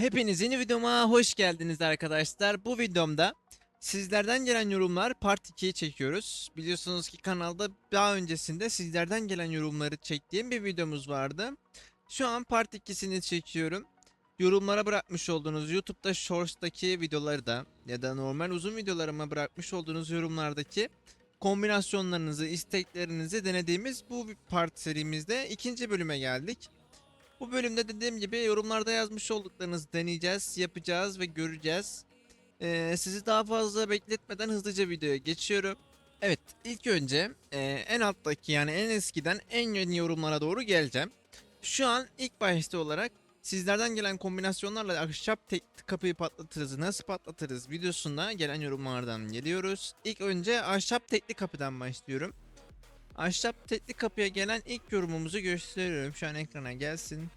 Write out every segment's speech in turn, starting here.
Hepiniz yeni videoma hoş geldiniz arkadaşlar. Bu videomda sizlerden gelen yorumlar part 2'yi çekiyoruz. Biliyorsunuz ki kanalda daha öncesinde sizlerden gelen yorumları çektiğim bir videomuz vardı. Şu an part 2'sini çekiyorum. Yorumlara bırakmış olduğunuz YouTube'da Shorts'taki videoları da ya da normal uzun videolarıma bırakmış olduğunuz yorumlardaki kombinasyonlarınızı, isteklerinizi denediğimiz bu part serimizde ikinci bölüme geldik. Bu bölümde dediğim gibi yorumlarda yazmış olduklarınızı deneyeceğiz, yapacağız ve göreceğiz. Ee, sizi daha fazla bekletmeden hızlıca videoya geçiyorum. Evet, ilk önce e, en alttaki yani en eskiden en yeni yorumlara doğru geleceğim. Şu an ilk başta olarak sizlerden gelen kombinasyonlarla ahşap tek kapıyı patlatırız, nasıl patlatırız videosunda gelen yorumlardan geliyoruz. İlk önce ahşap tekli kapıdan başlıyorum. Ahşap tekli kapıya gelen ilk yorumumuzu gösteriyorum. Şu an ekrana gelsin.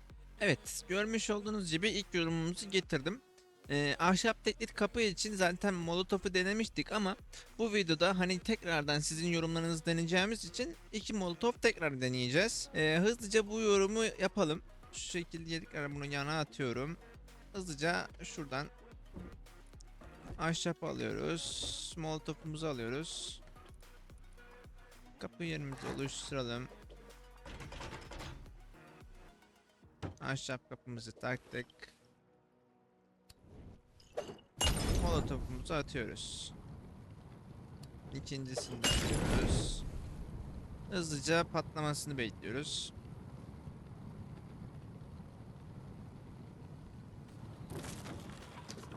Evet, görmüş olduğunuz gibi ilk yorumumuzu getirdim. Ee, ahşap tekli kapı için zaten molotofu denemiştik ama bu videoda hani tekrardan sizin yorumlarınızı deneyeceğimiz için iki molotof tekrar deneyeceğiz. Ee, hızlıca bu yorumu yapalım. Şu şekilde tekrar bunu yana atıyorum. Hızlıca şuradan ahşap alıyoruz. Molotofumuzu alıyoruz. Kapı yerimizi oluşturalım. Ahşap kapımızı taktık. Molotofumuzu atıyoruz. İkincisini de atıyoruz. Hızlıca patlamasını bekliyoruz.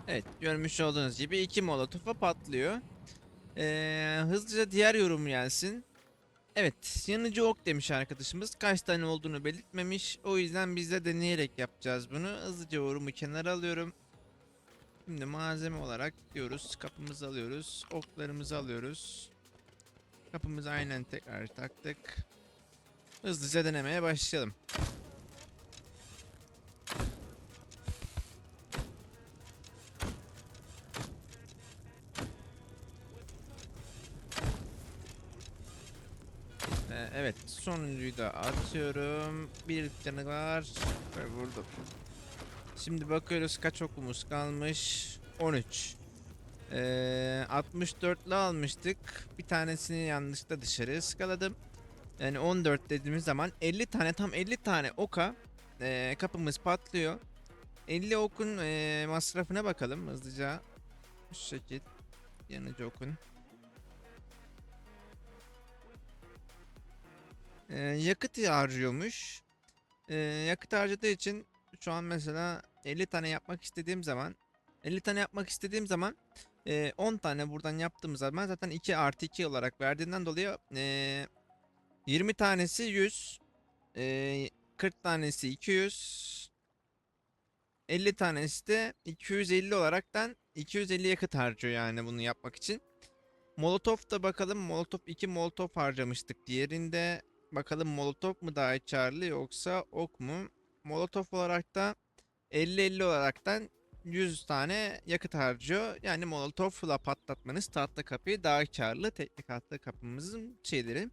Evet görmüş olduğunuz gibi iki molotofa patlıyor. Ee, hızlıca diğer yorum gelsin. Evet, yanıcı ok demiş arkadaşımız. Kaç tane olduğunu belirtmemiş. O yüzden biz de deneyerek yapacağız bunu. Hızlıca yorumu kenara alıyorum. Şimdi malzeme olarak diyoruz. Kapımızı alıyoruz. Oklarımızı alıyoruz. Kapımızı aynen tekrar taktık. Hızlıca denemeye başlayalım. Evet sonuncuyu da atıyorum. Bir var ve vurdum. Şimdi bakıyoruz kaç okumuz kalmış. 13. Ee, 64'lü almıştık. Bir tanesini yanlışlıkla dışarı ıskaladım. Yani 14 dediğimiz zaman 50 tane tam 50 tane oka ee, kapımız patlıyor. 50 okun ee, masrafına bakalım hızlıca. Şu şekil yanıcı okun. Ee, yakıt harcıyormuş. Ee, yakıt harcadığı için şu an mesela 50 tane yapmak istediğim zaman 50 tane yapmak istediğim zaman e, 10 tane buradan yaptığım zaman zaten 2 artı 2 olarak verdiğinden dolayı e, 20 tanesi 100 e, 40 tanesi 200 50 tanesi de 250 olaraktan 250 yakıt harcıyor yani bunu yapmak için. Molotov da bakalım Molotov 2 Molotov harcamıştık diğerinde Bakalım Molotov mu daha karlı yoksa ok mu? Molotov olarak da 50-50 olaraktan 100 tane yakıt harcıyor. Yani Molotov'la patlatmanız tahta kapıyı daha karlı. Teknik tahta kapımızın şeyleri.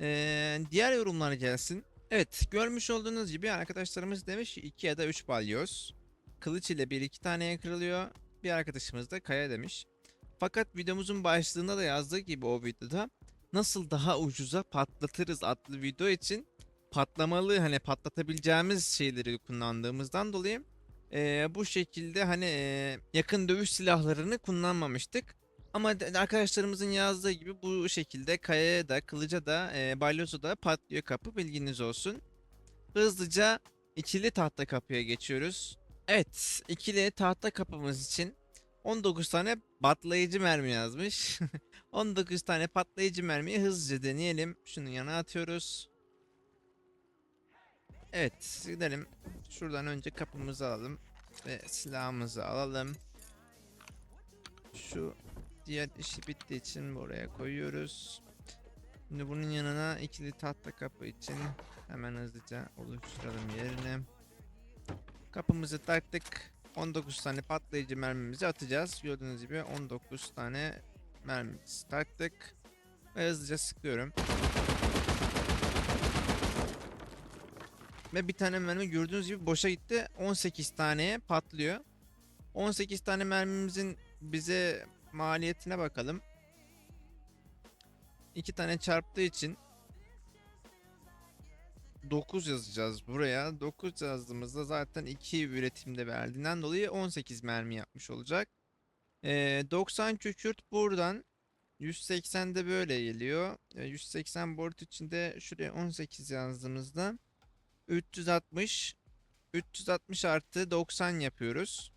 Ee, diğer yorumlar gelsin. Evet görmüş olduğunuz gibi arkadaşlarımız demiş 2 ya da 3 balyoz. Kılıç ile 1-2 taneye kırılıyor. Bir arkadaşımız da kaya demiş. Fakat videomuzun başlığında da yazdığı gibi o videoda nasıl daha ucuza patlatırız adlı video için patlamalı hani patlatabileceğimiz şeyleri kullandığımızdan dolayı eee, bu şekilde hani eee, yakın dövüş silahlarını kullanmamıştık. Ama arkadaşlarımızın yazdığı gibi bu şekilde kayaya da kılıca da eee balyoza da patlıyor kapı bilginiz olsun. Hızlıca ikili tahta kapıya geçiyoruz. Evet ikili tahta kapımız için 19 tane patlayıcı mermi yazmış. 19 tane patlayıcı mermiyi hızlıca deneyelim. Şunu yana atıyoruz. Evet gidelim. Şuradan önce kapımızı alalım. Ve silahımızı alalım. Şu diğer işi bittiği için buraya koyuyoruz. Şimdi bunun yanına ikili tahta kapı için hemen hızlıca oluşturalım yerini. Kapımızı taktık. 19 tane patlayıcı mermimizi atacağız. Gördüğünüz gibi 19 tane mermimizi taktık. Ve hızlıca sıkıyorum. Ve bir tane mermi gördüğünüz gibi boşa gitti. 18 taneye patlıyor. 18 tane mermimizin bize maliyetine bakalım. 2 tane çarptığı için 9 yazacağız buraya. 9 yazdığımızda zaten 2 üretimde verdiğinden dolayı 18 mermi yapmış olacak. Ee, 90 kükürt buradan 180 de böyle geliyor. Ee, 180 board içinde şuraya 18 yazdığımızda 360 360 artı 90 yapıyoruz.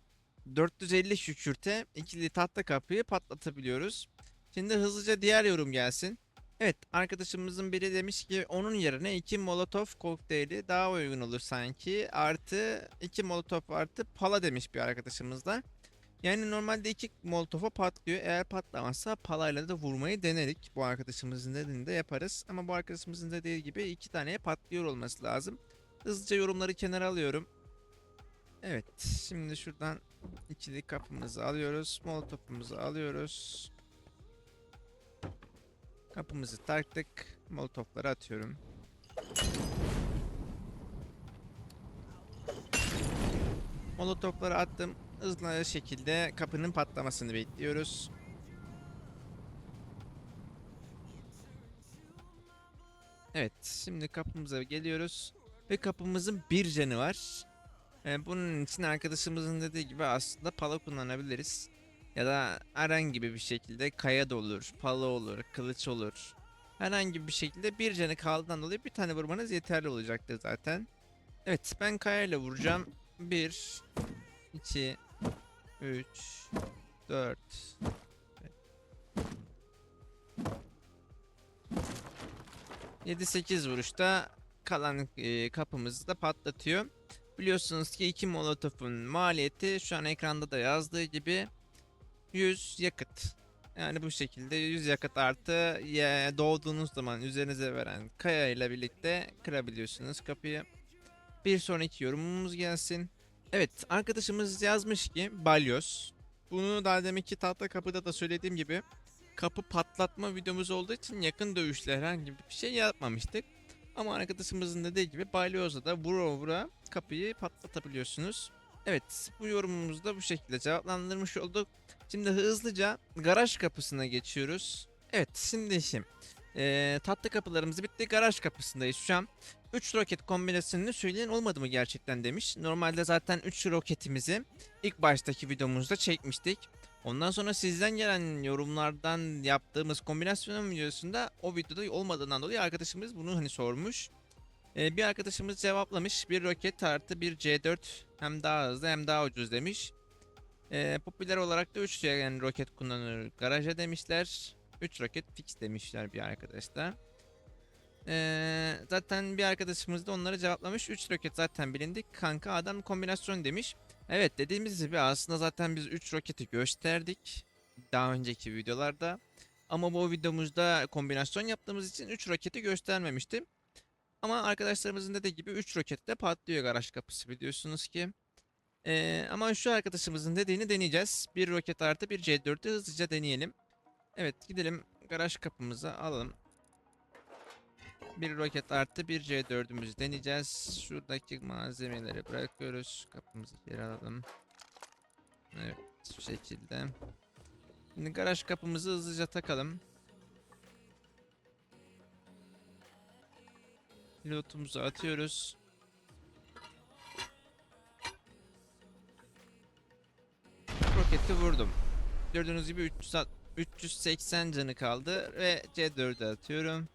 450 kükürte ikili tahta kapıyı patlatabiliyoruz. Şimdi hızlıca diğer yorum gelsin. Evet arkadaşımızın biri demiş ki onun yerine 2 molotof kokteyli daha uygun olur sanki. Artı 2 molotof artı pala demiş bir arkadaşımız da. Yani normalde iki molotofa patlıyor. Eğer patlamazsa palayla da vurmayı denerik. Bu arkadaşımızın dediğinde yaparız. Ama bu arkadaşımızın dediği gibi iki taneye patlıyor olması lazım. Hızlıca yorumları kenara alıyorum. Evet şimdi şuradan ikili kapımızı alıyoruz. Molotofumuzu alıyoruz. Kapımızı taktık. Molotofları atıyorum. Molotofları attım. Hızlı şekilde kapının patlamasını bekliyoruz. Evet, şimdi kapımıza geliyoruz ve kapımızın bir canı var. Ee, bunun için arkadaşımızın dediği gibi aslında pala kullanabiliriz. Ya da herhangi bir şekilde kaya da olur, pala olur, kılıç olur. Herhangi bir şekilde bir canı kaldığından dolayı bir tane vurmanız yeterli olacaktır zaten. Evet, ben kayayla vuracağım. 1 2 3 4 7-8 vuruşta kalan e, kapımızı da patlatıyor. Biliyorsunuz ki iki molotofun maliyeti şu an ekranda da yazdığı gibi 100 yakıt. Yani bu şekilde 100 yakıt artı ya doğduğunuz zaman üzerinize veren kaya ile birlikte kırabiliyorsunuz kapıyı. Bir sonraki yorumumuz gelsin. Evet arkadaşımız yazmış ki balyoz. Bunu daha demek ki tahta kapıda da söylediğim gibi kapı patlatma videomuz olduğu için yakın dövüşle herhangi bir şey yapmamıştık. Ama arkadaşımızın dediği gibi balyozla da vura vura kapıyı patlatabiliyorsunuz. Evet bu yorumumuzu da bu şekilde cevaplandırmış olduk. Şimdi hızlıca garaj kapısına geçiyoruz. Evet şimdi işim. Ee, tatlı kapılarımız bitti. Garaj kapısındayız şu an. 3 roket kombinasyonunu söyleyen olmadı mı gerçekten demiş. Normalde zaten 3 roketimizi ilk baştaki videomuzda çekmiştik. Ondan sonra sizden gelen yorumlardan yaptığımız kombinasyon videosunda o videoda olmadığından dolayı arkadaşımız bunu hani sormuş. Ee, bir arkadaşımız cevaplamış. Bir roket artı bir C4 hem daha hızlı hem daha ucuz demiş. Ee, popüler olarak da 3 yani roket kullanılır garaja demişler. 3 roket fix demişler bir arkadaşlar. Ee, zaten bir arkadaşımız da onları cevaplamış. 3 roket zaten bilindik. Kanka adam kombinasyon demiş. Evet dediğimiz gibi aslında zaten biz 3 roketi gösterdik. Daha önceki videolarda. Ama bu videomuzda kombinasyon yaptığımız için 3 roketi göstermemiştim. Ama arkadaşlarımızın dediği gibi 3 roket de patlıyor garaj kapısı biliyorsunuz ki. Ee, ama şu arkadaşımızın dediğini deneyeceğiz. Bir roket artı bir C4'ü hızlıca deneyelim. Evet gidelim garaj kapımızı alalım. Bir roket artı bir C4'ümüzü deneyeceğiz. Şuradaki malzemeleri bırakıyoruz. Kapımızı geri alalım. Evet şu şekilde. Şimdi garaj kapımızı hızlıca takalım. Pilotumuzu atıyoruz. Roketi vurdum. Gördüğünüz gibi 300, 380 canı kaldı ve C4'e atıyorum.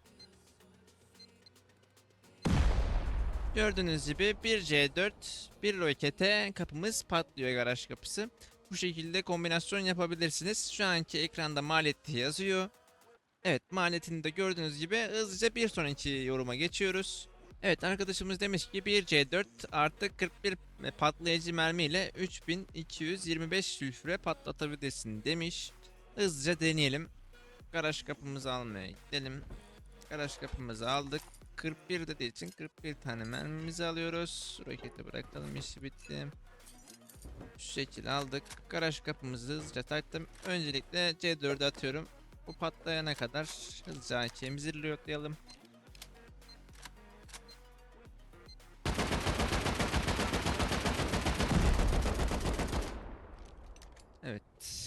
Gördüğünüz gibi bir C4 bir rokete kapımız patlıyor garaj kapısı. Bu şekilde kombinasyon yapabilirsiniz. Şu anki ekranda maliyeti yazıyor. Evet maliyetini de gördüğünüz gibi hızlıca bir sonraki yoruma geçiyoruz. Evet arkadaşımız demiş ki bir C4 artı 41 patlayıcı mermiyle 3225 sülfüre patlatabilirsin demiş. Hızlıca deneyelim. Garaj kapımızı almaya gidelim. Garaj kapımızı aldık. 41 dediği için 41 tane mermimizi alıyoruz. Roketi bırakalım işi bitti. Şu şekilde aldık. Garaj kapımızı hızlıca taktım. Öncelikle C4'e atıyorum. Bu patlayana kadar hızlıca AK'mizi reloadlayalım.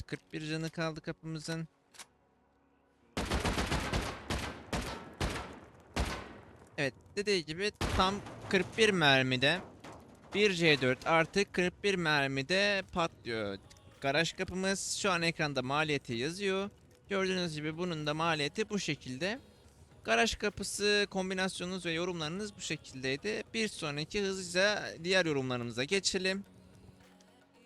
41 canı kaldı kapımızın. Evet dediği gibi tam 41 mermide 1C4 artı 41 mermide patlıyor. Garaj kapımız şu an ekranda maliyeti yazıyor. Gördüğünüz gibi bunun da maliyeti bu şekilde. Garaj kapısı kombinasyonunuz ve yorumlarınız bu şekildeydi. Bir sonraki hızlıca diğer yorumlarımıza geçelim.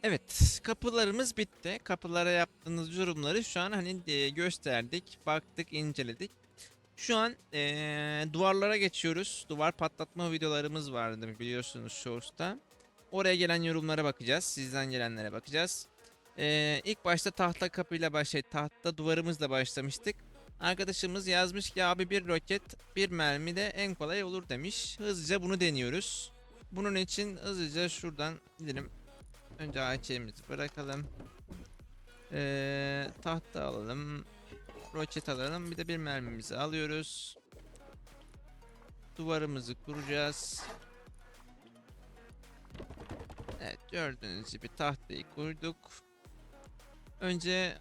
Evet, kapılarımız bitti. Kapılara yaptığınız yorumları şu an hani e, gösterdik, baktık, inceledik. Şu an e, duvarlara geçiyoruz. Duvar patlatma videolarımız vardı biliyorsunuz Shorts'ta. Oraya gelen yorumlara bakacağız. Sizden gelenlere bakacağız. E, ilk başta tahta kapıyla başlayıp tahta duvarımızla başlamıştık. Arkadaşımız yazmış ki abi bir roket bir mermi de en kolay olur demiş. Hızlıca bunu deniyoruz. Bunun için hızlıca şuradan gidelim. Önce AK'mizi bırakalım. Ee, tahta alalım. Roket alalım. Bir de bir mermimizi alıyoruz. Duvarımızı kuracağız. Evet gördüğünüz gibi tahtayı kurduk. Önce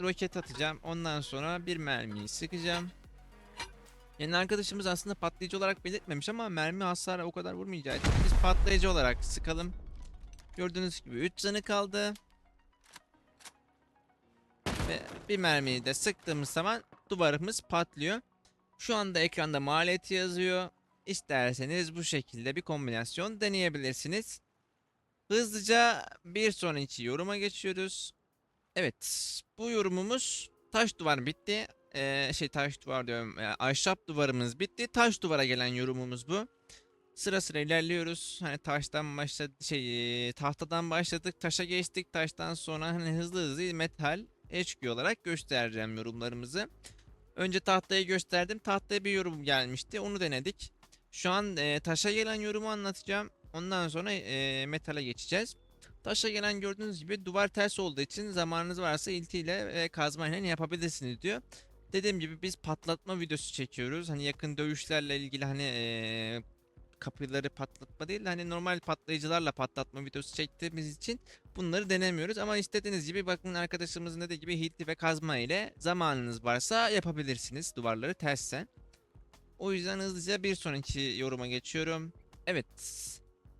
roket atacağım. Ondan sonra bir mermiyi sıkacağım. Yani arkadaşımız aslında patlayıcı olarak belirtmemiş ama mermi hasarı o kadar vurmayacağı için biz patlayıcı olarak sıkalım. Gördüğünüz gibi 3 canı kaldı. Ve bir mermiyi de sıktığımız zaman duvarımız patlıyor. Şu anda ekranda maliyeti yazıyor. İsterseniz bu şekilde bir kombinasyon deneyebilirsiniz. Hızlıca bir sonraki yoruma geçiyoruz. Evet, bu yorumumuz taş duvar bitti. Ee, şey taş duvar diyorum. e, ahşap duvarımız bitti. Taş duvara gelen yorumumuz bu. Sıra sıra ilerliyoruz. Hani taştan başladı şey tahtadan başladık, taşa geçtik. Taştan sonra hani hızlı hızlı metal HQ olarak göstereceğim yorumlarımızı. Önce tahtayı gösterdim. Tahtaya bir yorum gelmişti. Onu denedik. Şu an e, taşa gelen yorumu anlatacağım. Ondan sonra e, metale geçeceğiz. Taşa gelen gördüğünüz gibi duvar ters olduğu için zamanınız varsa iltiyle ve kazmayla yapabilirsiniz diyor. Dediğim gibi biz patlatma videosu çekiyoruz. Hani yakın dövüşlerle ilgili hani e, kapıları patlatma değil de hani normal patlayıcılarla patlatma videosu çektiğimiz için bunları denemiyoruz. Ama istediğiniz gibi bakın arkadaşımızın dediği gibi hilti ve kazma ile zamanınız varsa yapabilirsiniz duvarları tersse. O yüzden hızlıca bir sonraki yoruma geçiyorum. Evet.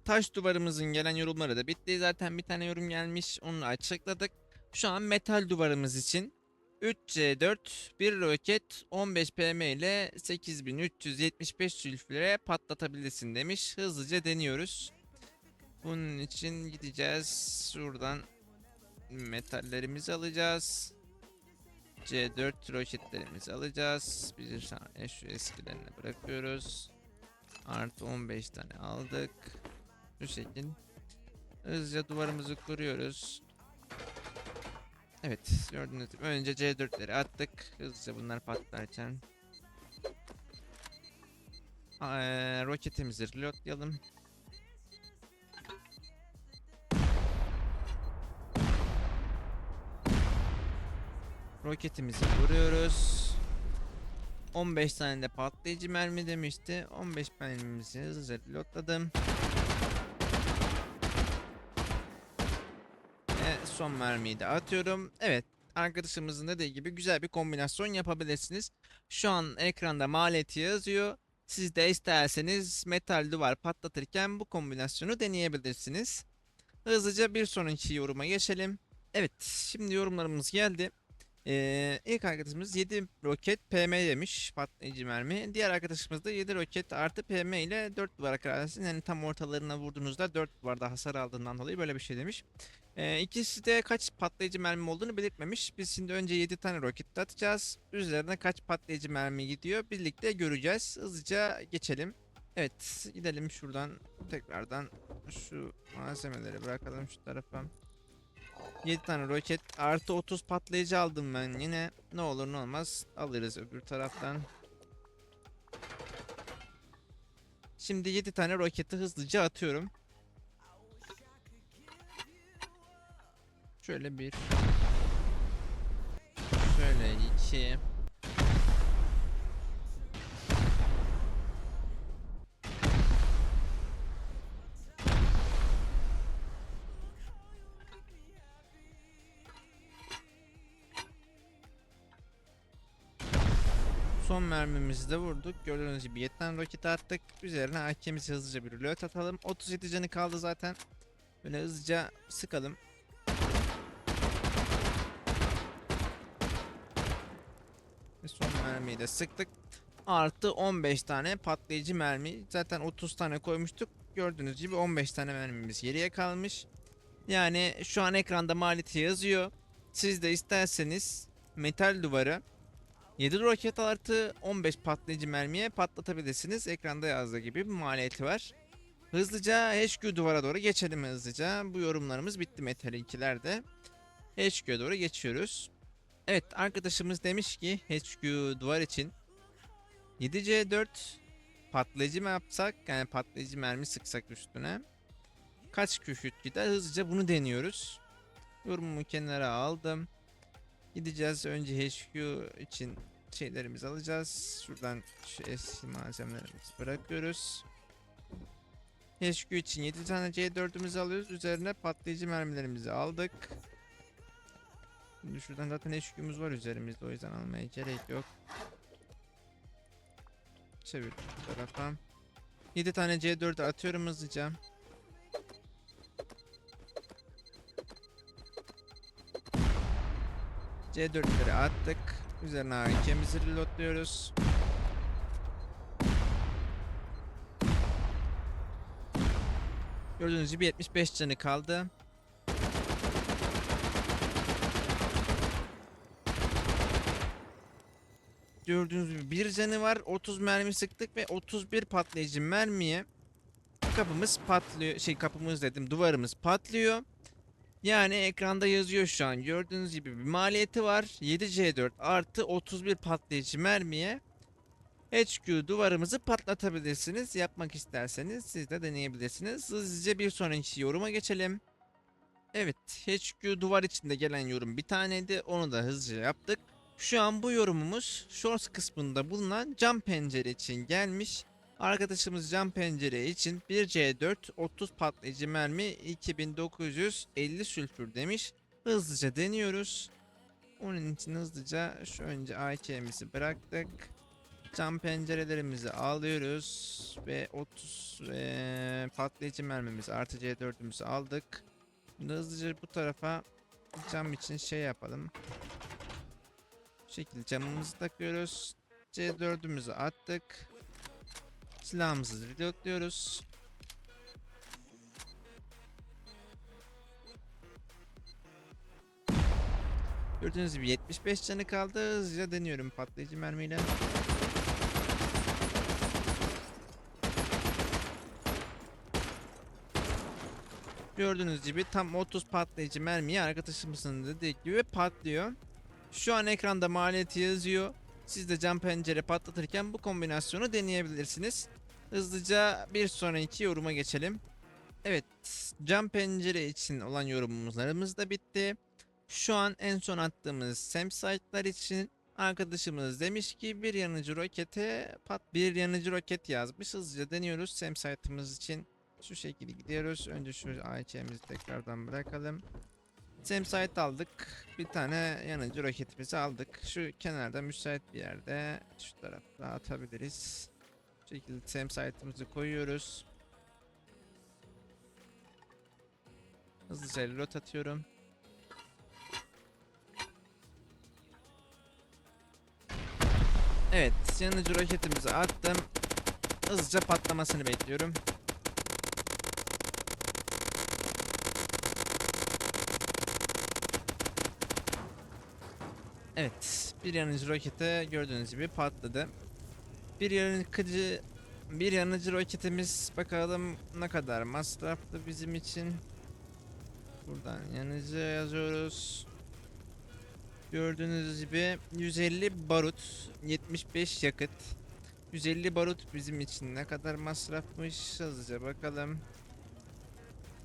Taş duvarımızın gelen yorumları da bitti. Zaten bir tane yorum gelmiş. Onu açıkladık. Şu an metal duvarımız için 3C4 bir roket 15 PM ile 8375 sülfüre patlatabilirsin demiş. Hızlıca deniyoruz. Bunun için gideceğiz. Şuradan metallerimizi alacağız. C4 roketlerimizi alacağız. Bir tane şu eskilerini bırakıyoruz. Artı 15 tane aldık. Bu şekil. Hızlıca duvarımızı kuruyoruz. Evet gördüğünüz gibi önce C4'leri attık. Hızlıca bunlar patlarken. Eee, roketimizi reloadlayalım. Roketimizi vuruyoruz. 15 tane de patlayıcı mermi demişti. 15 mermimizi hızlıca reloadladım. Ve son mermiyi de atıyorum. Evet arkadaşımızın dediği gibi güzel bir kombinasyon yapabilirsiniz. Şu an ekranda maliyeti yazıyor. Siz de isterseniz metal duvar patlatırken bu kombinasyonu deneyebilirsiniz. Hızlıca bir sonraki yoruma geçelim. Evet şimdi yorumlarımız geldi. Ee, ilk arkadaşımız 7 roket PM demiş patlayıcı mermi. Diğer arkadaşımız da 7 roket artı PM ile 4 duvara kırarsanız yani tam ortalarına vurduğunuzda 4 duvarda hasar aldığından dolayı böyle bir şey demiş. Ee, ikisi de kaç patlayıcı mermi olduğunu belirtmemiş. Biz şimdi önce 7 tane roket atacağız. Üzerine kaç patlayıcı mermi gidiyor birlikte göreceğiz. Hızlıca geçelim. Evet gidelim şuradan tekrardan şu malzemeleri bırakalım şu tarafa. 7 tane roket artı 30 patlayıcı aldım ben yine ne olur ne olmaz alırız öbür taraftan. Şimdi 7 tane roketi hızlıca atıyorum. Şöyle bir. Şöyle iki. Son mermimizi de vurduk. Gördüğünüz gibi 7 roket attık. Üzerine AK'mizi hızlıca bir reload atalım. 37 canı kaldı zaten. Böyle hızlıca sıkalım. Mermiyi de sıktık. Artı 15 tane patlayıcı mermi. Zaten 30 tane koymuştuk. Gördüğünüz gibi 15 tane mermimiz geriye kalmış. Yani şu an ekranda maliyeti yazıyor. Siz de isterseniz metal duvarı 7 roket artı 15 patlayıcı mermiye patlatabilirsiniz. Ekranda yazdığı gibi bir maliyeti var. Hızlıca HQ duvara doğru geçelim hızlıca. Bu yorumlarımız bitti Metal 2'lerde. HQ'ya doğru geçiyoruz. Evet arkadaşımız demiş ki HQ duvar için 7C4 patlayıcı mı yapsak yani patlayıcı mermi sıksak üstüne kaç küçük gider hızlıca bunu deniyoruz. Yorumumu kenara aldım. Gideceğiz önce HQ için şeylerimizi alacağız. Şuradan şu eski malzemelerimizi bırakıyoruz. HQ için 7 tane C4'ümüzü alıyoruz. Üzerine patlayıcı mermilerimizi aldık. Şuradan zaten HQ'muz var üzerimizde o yüzden almaya gerek yok. Çevir bu tarafa. 7 tane C4 atıyorum hızlıca. C4'leri attık. Üzerine AK'mizi reloadluyoruz. Gördüğünüz gibi 75 canı kaldı. Gördüğünüz gibi bir canı var. 30 mermi sıktık ve 31 patlayıcı mermiye kapımız patlıyor. Şey kapımız dedim duvarımız patlıyor. Yani ekranda yazıyor şu an. Gördüğünüz gibi bir maliyeti var. 7C4 artı 31 patlayıcı mermiye HQ duvarımızı patlatabilirsiniz. Yapmak isterseniz siz de deneyebilirsiniz. Hızlıca bir sonraki yoruma geçelim. Evet HQ duvar içinde gelen yorum bir taneydi. Onu da hızlıca yaptık. Şu an bu yorumumuz shorts kısmında bulunan cam pencere için gelmiş. Arkadaşımız cam pencere için 1C4 30 patlayıcı mermi 2950 sülfür demiş. Hızlıca deniyoruz. Onun için hızlıca şu önce AK'mizi bıraktık. Cam pencerelerimizi alıyoruz ve 30 eee, patlayıcı mermimizi artı C4'ümüzü aldık. Şimdi hızlıca bu tarafa cam için şey yapalım. Şekilde camımızı takıyoruz. C4'ümüzü attık. Silahımızı reloadluyoruz. Gördüğünüz gibi 75 canı kaldı. Hızlıca deniyorum patlayıcı mermiyle. Gördüğünüz gibi tam 30 patlayıcı mermiyi arkadaşımızın dediği gibi patlıyor. Şu an ekranda maliyeti yazıyor. Siz de cam pencere patlatırken bu kombinasyonu deneyebilirsiniz. Hızlıca bir sonraki yoruma geçelim. Evet, cam pencere için olan yorumlarımız da bitti. Şu an en son attığımız site'lar için arkadaşımız demiş ki bir yanıcı rokete pat bir yanıcı roket yazmış. Hızlıca deniyoruz site'ımız için. Şu şekilde gidiyoruz. Önce şu AC'mizi tekrardan bırakalım. Samsite aldık. Bir tane yanıcı roketimizi aldık. Şu kenarda müsait bir yerde şu tarafta atabiliriz. Bu şekilde Samsite'ımızı koyuyoruz. Hızlıca reload atıyorum. Evet, yanıcı roketimizi attım. Hızlıca patlamasını bekliyorum. Evet, bir yanıcı rokete gördüğünüz gibi patladı. Bir yanıcı bir yanıcı roketimiz bakalım ne kadar masraflı bizim için. Buradan yanıcı yazıyoruz. Gördüğünüz gibi 150 barut, 75 yakıt. 150 barut bizim için ne kadar masrafmış hızlıca bakalım.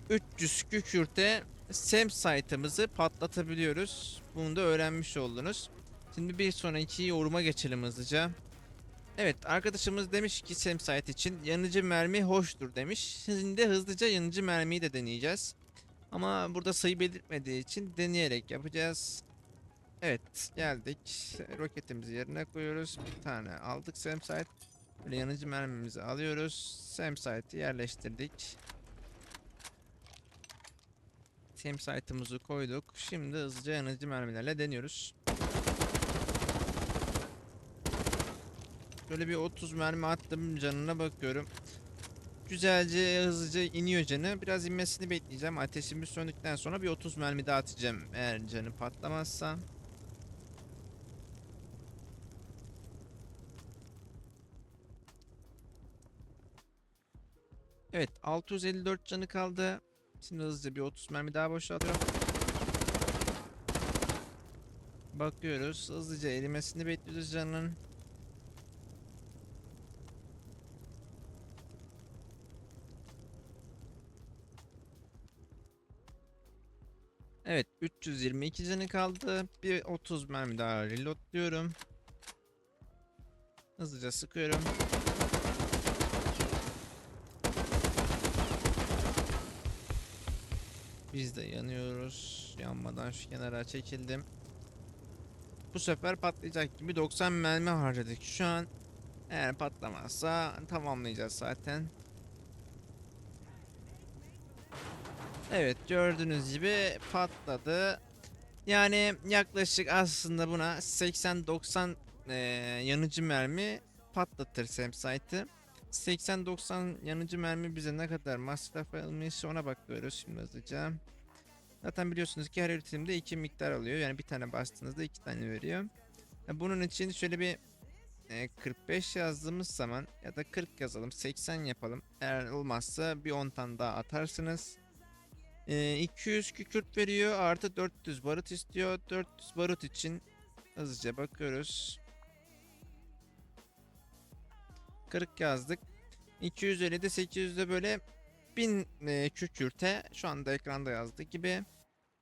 300 kükürte SEM site'ımızı patlatabiliyoruz. Bunu da öğrenmiş oldunuz. Şimdi bir sonraki yoruma geçelim hızlıca. Evet arkadaşımız demiş ki SEM site için yanıcı mermi hoştur demiş. Şimdi hızlıca yanıcı mermiyi de deneyeceğiz. Ama burada sayı belirtmediği için deneyerek yapacağız. Evet geldik. Roketimizi yerine koyuyoruz. Bir tane aldık Samsite. Böyle yanıcı mermimizi alıyoruz. Samsite'i yerleştirdik. Samsite'ımızı koyduk. Şimdi hızlıca yanıcı mermilerle deniyoruz. Böyle bir 30 mermi attım canına bakıyorum. Güzelce hızlıca iniyor canı. Biraz inmesini bekleyeceğim. Ateşimiz söndükten sonra bir 30 mermi daha atacağım eğer canı patlamazsa. Evet 654 canı kaldı. Şimdi hızlıca bir 30 mermi daha boşaltıyorum. Bakıyoruz. Hızlıca erimesini bekliyoruz canın. Evet 322 canı kaldı. Bir 30 mermi daha reloadluyorum. Hızlıca sıkıyorum. Biz de yanıyoruz. Yanmadan şu kenara çekildim. Bu sefer patlayacak gibi 90 mermi harcadık. Şu an eğer patlamazsa tamamlayacağız zaten. Evet gördüğünüz gibi patladı. Yani yaklaşık aslında buna 80-90 eee, yanıcı mermi patlatır Samsite'ı. 80-90 yanıcı mermi bize ne kadar masraf almış ona bakıyoruz şimdi hızlıca. Zaten biliyorsunuz ki her üretimde iki miktar alıyor. Yani bir tane bastığınızda iki tane veriyor. Ya Bunun için şöyle bir e, 45 yazdığımız zaman ya da 40 yazalım 80 yapalım. Eğer olmazsa bir 10 tane daha atarsınız. E, 200 kükürt veriyor artı 400 barut istiyor. 400 barut için hızlıca bakıyoruz. 40 yazdık. 250 de 800'de böyle 1000 e, kükürte şu anda ekranda yazdığı gibi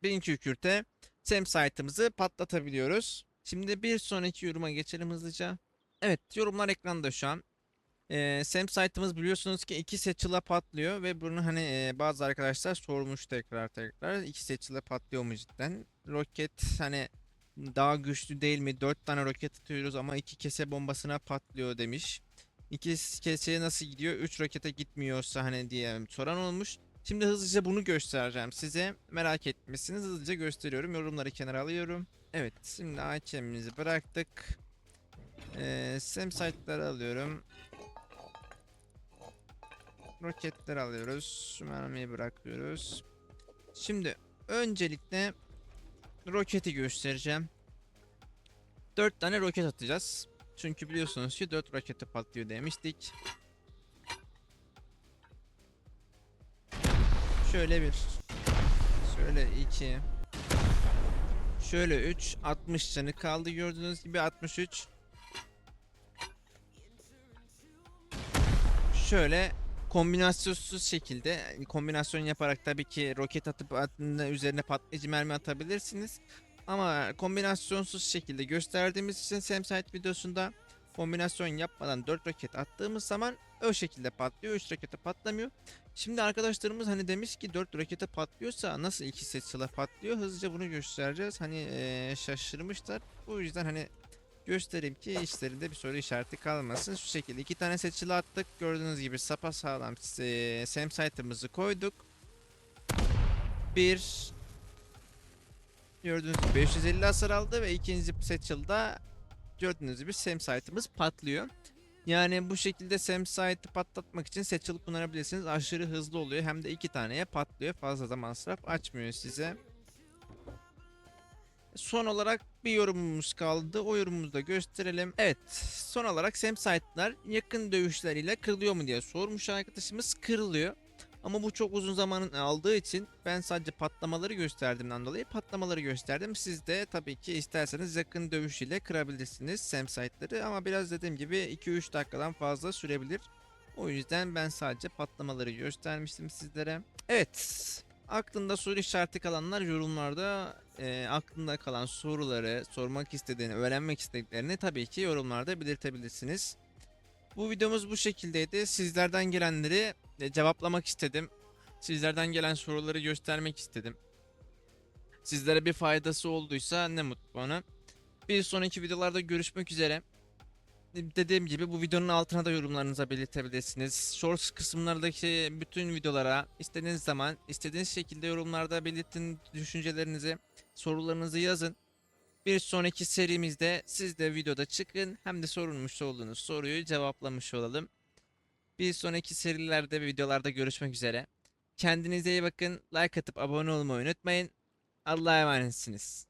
1000 kükürte Sam site'ımızı patlatabiliyoruz. Şimdi bir sonraki yoruma geçelim hızlıca. Evet yorumlar ekranda şu an. Ee, Sam site'ımız biliyorsunuz ki iki seçile patlıyor ve bunu hani e, bazı arkadaşlar sormuş tekrar tekrar iki seçile patlıyor mu cidden? Roket hani daha güçlü değil mi? 4 tane roket atıyoruz ama iki kese bombasına patlıyor demiş. İki keseye nasıl gidiyor? 3 rokete gitmiyorsa hani diye soran olmuş. Şimdi hızlıca bunu göstereceğim size. Merak etmişsiniz. Hızlıca gösteriyorum. Yorumları kenara alıyorum. Evet şimdi AK'mizi bıraktık. Ee, Sam site'ları alıyorum. Roketler alıyoruz. Mermiyi bırakıyoruz. Şimdi öncelikle roketi göstereceğim. 4 tane roket atacağız. Çünkü biliyorsunuz ki 4 roketi patlıyor demiştik. Şöyle bir. Şöyle 2. Şöyle 3. 60 canı kaldı gördüğünüz gibi 63. Şöyle kombinasyonsuz şekilde kombinasyon yaparak tabii ki roket atıp üzerine patlayıcı mermi atabilirsiniz. Ama kombinasyonsuz şekilde gösterdiğimiz için Samsite videosunda kombinasyon yapmadan 4 roket attığımız zaman o şekilde patlıyor. 3 rokete patlamıyor. Şimdi arkadaşlarımız hani demiş ki 4 rokete patlıyorsa nasıl 2 seçile patlıyor? Hızlıca bunu göstereceğiz. Hani eee, şaşırmışlar. Bu yüzden hani göstereyim ki işlerinde bir soru işareti kalmasın. Şu şekilde iki tane seçili attık. Gördüğünüz gibi sapa sağlam eee, Samsite'ımızı koyduk. Bir Gördüğünüz gibi 550 hasar aldı ve ikinci seçilde gördüğünüz gibi Samsite'ımız patlıyor. Yani bu şekilde Samsite'ı patlatmak için seçil kullanabilirsiniz. Aşırı hızlı oluyor. Hem de iki taneye patlıyor. Fazla da masraf açmıyor size. Son olarak bir yorumumuz kaldı. O yorumumuzu da gösterelim. Evet. Son olarak Samsite'lar yakın dövüşleriyle kırılıyor mu diye sormuş arkadaşımız. Kırılıyor. Ama bu çok uzun zaman aldığı için ben sadece patlamaları gösterdiğimden dolayı patlamaları gösterdim. Siz de tabii ki isterseniz yakın dövüş ile kırabilirsiniz Sam site'ları ama biraz dediğim gibi 2-3 dakikadan fazla sürebilir. O yüzden ben sadece patlamaları göstermiştim sizlere. Evet. Aklında soru işareti kalanlar yorumlarda e, aklında kalan soruları sormak istediğini, öğrenmek istediklerini tabii ki yorumlarda belirtebilirsiniz. Bu videomuz bu şekildeydi. Sizlerden gelenleri e, cevaplamak istedim. Sizlerden gelen soruları göstermek istedim. Sizlere bir faydası olduysa ne mutlu bana. Bir sonraki videolarda görüşmek üzere. Dediğim gibi bu videonun altına da yorumlarınızı belirtebilirsiniz. Shorts kısımlardaki bütün videolara istediğiniz zaman istediğiniz şekilde yorumlarda belirtin düşüncelerinizi, sorularınızı yazın. Bir sonraki serimizde siz de videoda çıkın hem de sorulmuş olduğunuz soruyu cevaplamış olalım. Bir sonraki serilerde ve videolarda görüşmek üzere. Kendinize iyi bakın. Like atıp abone olmayı unutmayın. Allah'a emanetsiniz.